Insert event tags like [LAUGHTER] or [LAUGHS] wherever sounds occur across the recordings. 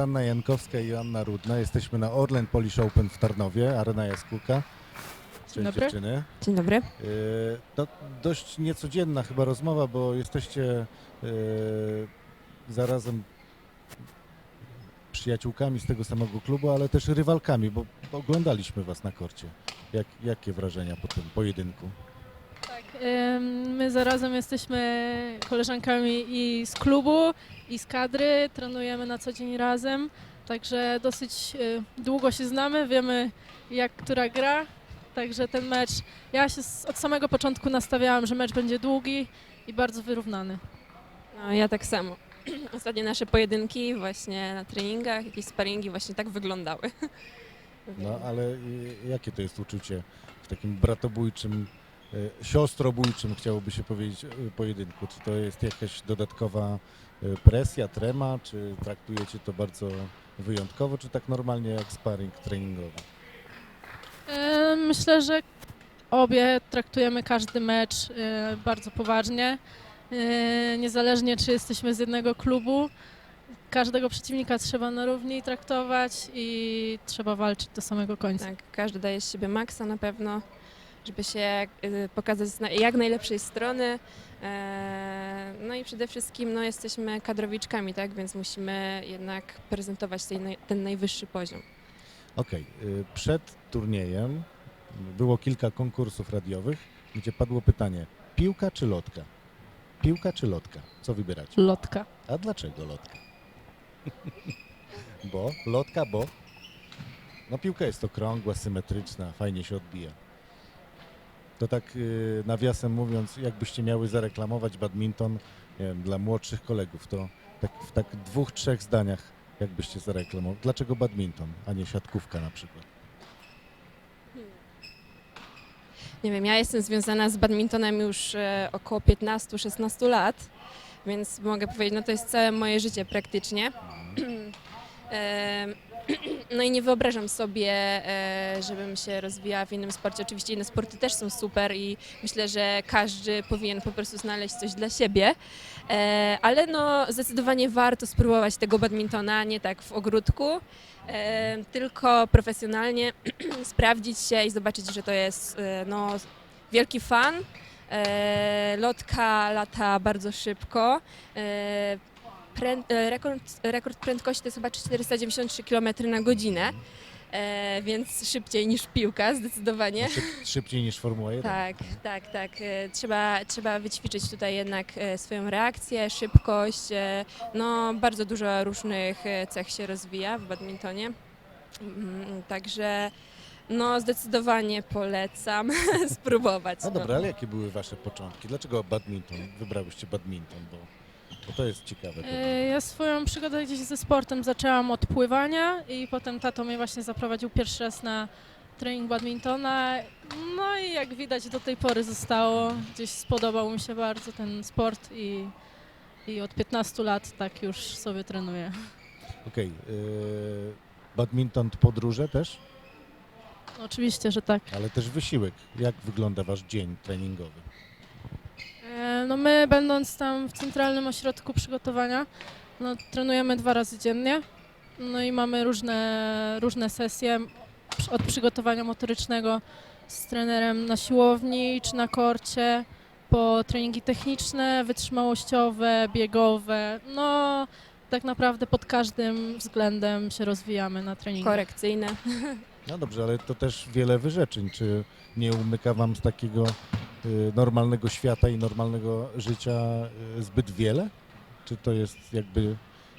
Zuzanna Jankowska i Joanna Rudna. Jesteśmy na Orlen Polish Open w Tarnowie, Arena Jaskółka. Cześć dobry. dziewczyny. Dzień dobry. To dość niecodzienna chyba rozmowa, bo jesteście yy, zarazem przyjaciółkami z tego samego klubu, ale też rywalkami, bo bo oglądaliśmy was na korcie. Jak, jakie wrażenia po tym pojedynku? My zarazem jesteśmy koleżankami i z klubu, i z kadry, trenujemy na co dzień razem, także dosyć y, długo się znamy, wiemy jak która gra, także ten mecz, ja się od samego początku nastawiałam, że mecz będzie długi i bardzo wyrównany. No, ja tak samo. [CLEARS THROAT] Ostatnie nasze pojedynki właśnie na treningach, jakieś sparingi właśnie tak wyglądały. No ale y, jakie to jest uczucie w takim bratobójczym, siostrobójczym, chciałoby się powiedzieć, y, pojedynku? Czy to jest jakaś dodatkowa y, presja, trema, czy traktujecie to bardzo wyjątkowo, czy tak normalnie jak sparring treningowy? E, Myślę, że obie traktujemy każdy mecz e, bardzo poważnie. E, Niezależnie czy jesteśmy z jednego klubu, każdego przeciwnika trzeba na równi traktować i trzeba walczyć do samego końca. Tak, każdy daje z siebie maksa na pewno, żeby się y, pokazać z jak najlepszej strony. E, No i przede wszystkim no, jesteśmy kadrowiczkami, tak, więc musimy jednak prezentować ten najwyższy poziom. Okej, y, przed turniejem było kilka konkursów radiowych, gdzie padło pytanie, piłka czy lotka? Piłka czy lotka? Co wybieracie? Lotka. A dlaczego lotka? bo, lotka, bo? No piłka jest okrągła, symetryczna, fajnie się odbija. To tak yy, nawiasem mówiąc, jakbyście miały zareklamować badminton wiem, dla młodszych kolegów, to tak, w tak dwóch, trzech zdaniach jakbyście zareklamowali. Dlaczego badminton, a nie siatkówka na przykład? Nie wiem, ja jestem związana z badmintonem już e, około 15-16 lat, więc mogę powiedzieć, no to jest całe moje życie praktycznie. [CLEARS THROAT] No i nie wyobrażam sobie, e, żebym się rozwijała w innym sporcie. Oczywiście inne sporty też są super i myślę, że każdy powinien po prostu znaleźć coś dla siebie, E, ale no zdecydowanie warto spróbować tego badmintona, nie tak w ogródku, e, tylko profesjonalnie [CLEARS THROAT] sprawdzić się i zobaczyć, że to jest no, wielki fan. Lotka lata bardzo szybko. Rekord, rekord prędkości to jest chyba 493 km na godzinę, e, więc szybciej niż piłka zdecydowanie. Szyb, szybciej niż Formuła 1? Tak, tak, tak. E, Trzeba, trzeba wyćwiczyć tutaj jednak e, swoją reakcję, szybkość. e, No, bardzo dużo różnych e, cech się rozwija w badmintonie. Mm, Także no, zdecydowanie polecam [LAUGHS] spróbować. No dobra, ale jakie były wasze początki? Dlaczego badminton? Wybrałyście badminton, bo, bo to jest ciekawe. E, Ja swoją przygodę gdzieś ze sportem zaczęłam od pływania i potem tato mnie właśnie zaprowadził pierwszy raz na trening badmintona. No i jak widać do tej pory zostało, gdzieś spodobał mi się bardzo ten sport i, i od 15 lat tak już sobie trenuję. Okej, yy, badminton to podróże też, Oczywiście, że tak. ale też wysiłek. Jak wygląda wasz dzień treningowy? No my będąc tam w centralnym ośrodku przygotowania, no trenujemy dwa razy dziennie. No i mamy różne, różne sesje od przygotowania motorycznego z trenerem na siłowni czy na korcie, po treningi techniczne, wytrzymałościowe, biegowe. No tak naprawdę pod każdym względem się rozwijamy na treningu. Korekcyjne. No dobrze, ale to też wiele wyrzeczeń. Czy nie umyka wam z takiego normalnego świata i normalnego życia y, zbyt wiele? Czy to jest jakby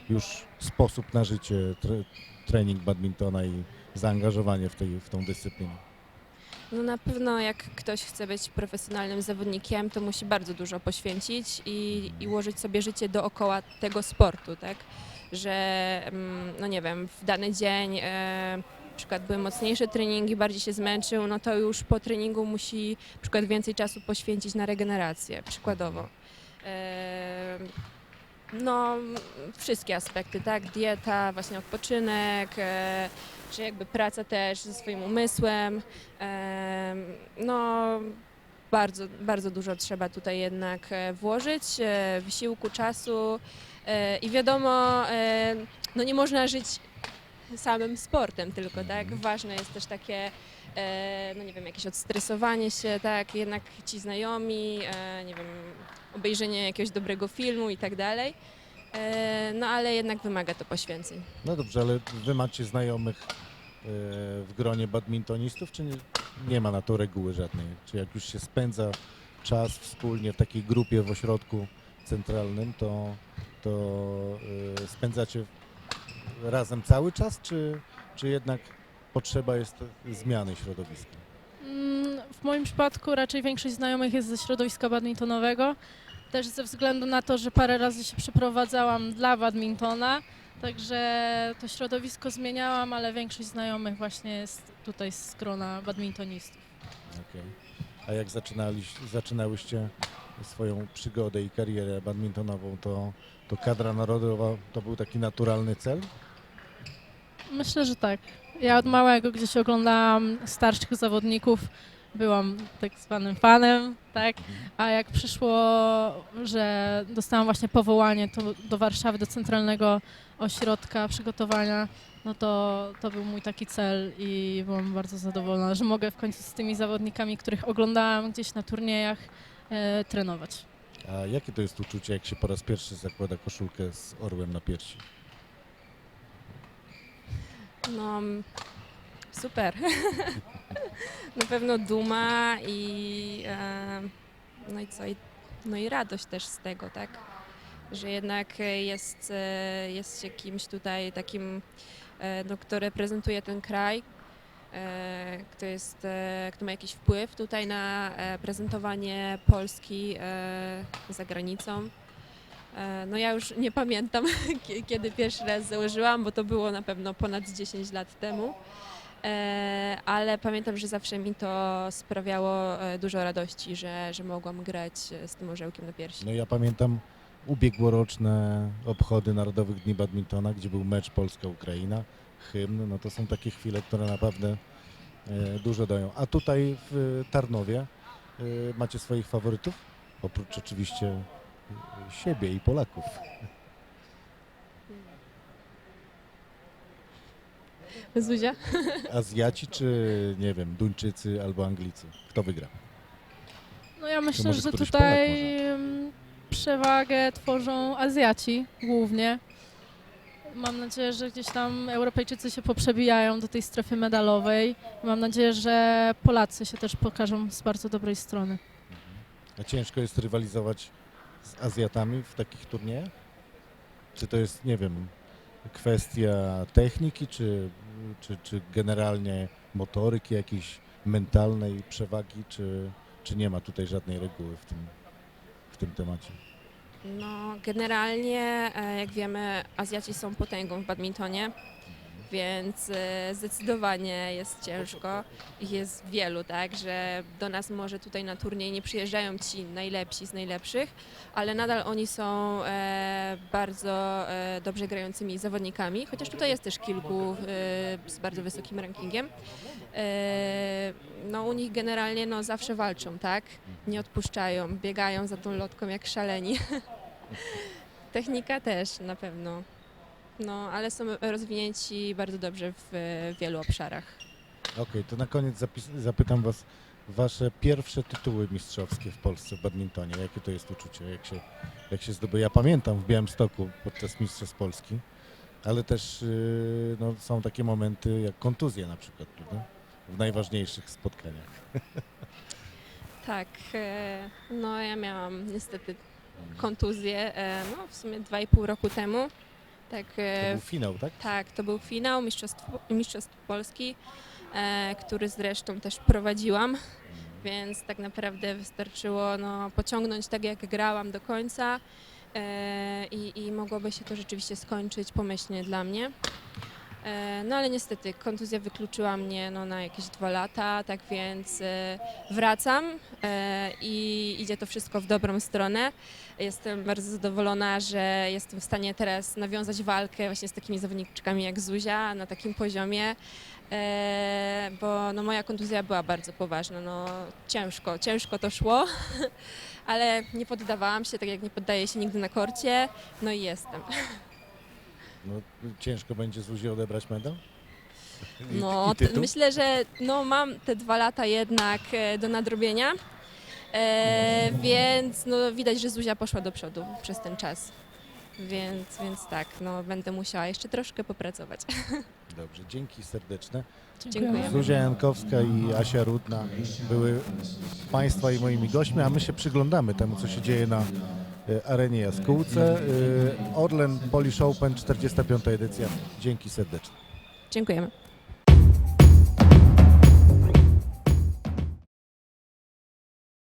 już sposób na życie, tre, trening badmintona i zaangażowanie w, tej, w tą dyscyplinę? No na pewno jak ktoś chce być profesjonalnym zawodnikiem, to musi bardzo dużo poświęcić i, i ułożyć sobie życie dookoła tego sportu, tak? Że, mm, no nie wiem, w dany dzień e, na przykład były mocniejsze treningi, bardziej się zmęczył, no to już po treningu musi na przykład więcej czasu poświęcić na regenerację, przykładowo. No, wszystkie aspekty, tak? Dieta, właśnie odpoczynek, e, czy jakby praca też ze swoim umysłem. Em, No, bardzo, bardzo dużo trzeba tutaj jednak e, włożyć, e, wysiłku, czasu i wiadomo, no nie można żyć samym sportem tylko, tak? Mhm. Ważne jest też takie, e, no nie wiem, jakieś odstresowanie się, tak? Jednak ci znajomi, e, nie wiem, obejrzenie jakiegoś dobrego filmu i tak dalej. E, No ale jednak wymaga to poświęceń. No dobrze, ale wy macie znajomych e, w gronie badmintonistów, czy nie, nie ma na to reguły żadnej? Czy jak już się spędza czas wspólnie w takiej grupie w ośrodku centralnym, to, to e, spędzacie razem cały czas, czy, czy jednak potrzeba jest zmiany środowiska? Mm, W moim przypadku raczej większość znajomych jest ze środowiska badmintonowego. Też ze względu na to, że parę razy się przeprowadzałam dla badmintona, także to środowisko zmieniałam, ale większość znajomych właśnie jest tutaj z grona badmintonistów. Okej. A jak zaczynałyście swoją przygodę i karierę badmintonową, to, to kadra narodowa to był taki naturalny cel? Myślę, że tak. Ja od małego gdzieś oglądałam starszych zawodników, byłam tak zwanym fanem, tak? A jak przyszło, że dostałam właśnie powołanie do Warszawy, do Centralnego Ośrodka Przygotowania, no to, to był mój taki cel i byłam bardzo zadowolona, że mogę w końcu z tymi zawodnikami, których oglądałam gdzieś na turniejach, e, trenować. A jakie to jest uczucie, jak się po raz pierwszy zakłada koszulkę z orłem na piersi? No, mm, super. [LAUGHS] Na pewno duma i e, no i co, no i radość też z tego, tak? Że jednak jest, e, jest się kimś tutaj takim, e, no, kto reprezentuje ten kraj, kto, jest, kto ma jakiś wpływ tutaj na prezentowanie Polski za granicą. E, No ja już nie pamiętam, [LAUGHS] kie- kiedy pierwszy raz założyłam, bo to było na pewno ponad 10 lat temu. E, Ale pamiętam, że zawsze mi to sprawiało e, dużo radości, że, że mogłam grać z tym orzełkiem na piersi. No ja pamiętam ubiegłoroczne obchody Narodowych Dni Badmintona, gdzie był mecz Polska-Ukraina, hymn, no to są takie chwile, które naprawdę dużo dają. A tutaj w Tarnowie macie swoich faworytów? Oprócz oczywiście siebie i Polaków. Zuzia? Azjaci czy, nie wiem, Duńczycy albo Anglicy? Kto wygra? No ja myślę, że tutaj mm, przewagę tworzą Azjaci głównie. Mam nadzieję, że gdzieś tam Europejczycy się poprzebijają do tej strefy medalowej. Mam nadzieję, że Polacy się też pokażą z bardzo dobrej strony. A ciężko jest rywalizować z Azjatami w takich turniejach? Czy to jest, nie wiem, kwestia techniki, czy, czy, czy generalnie motoryki jakiejś mentalnej przewagi, czy, czy nie ma tutaj żadnej reguły w tym, w tym temacie? No, generalnie, e, jak wiemy, Azjaci są potęgą w badmintonie, więc e, zdecydowanie jest ciężko. Ich jest wielu, tak, że do nas może tutaj na turniej nie przyjeżdżają ci najlepsi z najlepszych, ale nadal oni są e, bardzo e, dobrze grającymi zawodnikami, chociaż tutaj jest też kilku e, z bardzo wysokim rankingiem. No u nich generalnie no, zawsze walczą, tak? Nie odpuszczają, biegają za tą lotką jak szaleni. [LAUGHS] Technika też na pewno. No, ale są rozwinięci bardzo dobrze w e, wielu obszarach. Okej, to na koniec zapis- zapytam Was, Wasze pierwsze tytuły mistrzowskie w Polsce w badmintonie, jakie to jest uczucie, jak się, jak się zdobywa? Ja pamiętam w Białymstoku podczas Mistrzostw Polski, ale też yy, no, są takie momenty jak kontuzje na przykład, prawda? W najważniejszych spotkaniach. [LAUGHS] Tak, e, no ja miałam niestety kontuzję, e, no w sumie dwa i pół roku temu. Tak, To e, był finał, tak? Tak, to był finał Mistrzostw, Mistrzostw Polski, e, który zresztą też prowadziłam, więc tak naprawdę wystarczyło no, pociągnąć tak, jak grałam do końca e, i, i mogłoby się to rzeczywiście skończyć pomyślnie dla mnie. E, No ale niestety kontuzja wykluczyła mnie no, na jakieś dwa lata, tak więc e, wracam e, i idzie to wszystko w dobrą stronę. Jestem bardzo zadowolona, że jestem w stanie teraz nawiązać walkę właśnie z takimi zawodniczkami jak Zuzia na takim poziomie, e, bo no, moja kontuzja była bardzo poważna. No, ciężko, ciężko to szło, [LAUGHS] ale nie poddawałam się, tak jak nie poddaję się nigdy na korcie, no i jestem. No, ciężko będzie Zuzi odebrać medal? No, myślę, że no, mam te dwa lata jednak e, do nadrobienia, e, więc no, widać, że Zuzia poszła do przodu przez ten czas. Więc, więc tak, no, będę musiała jeszcze troszkę popracować. [LAUGHS] Dobrze, dzięki serdeczne. Dziękuję. Zuzia Jankowska i Asia Rudna były Państwa i moimi gośćmi, a my się przyglądamy temu, co się dzieje na e, arenie Jaskółce. E, Orlen Polish Open, 45. edycja. Dzięki serdecznie. Dziękujemy.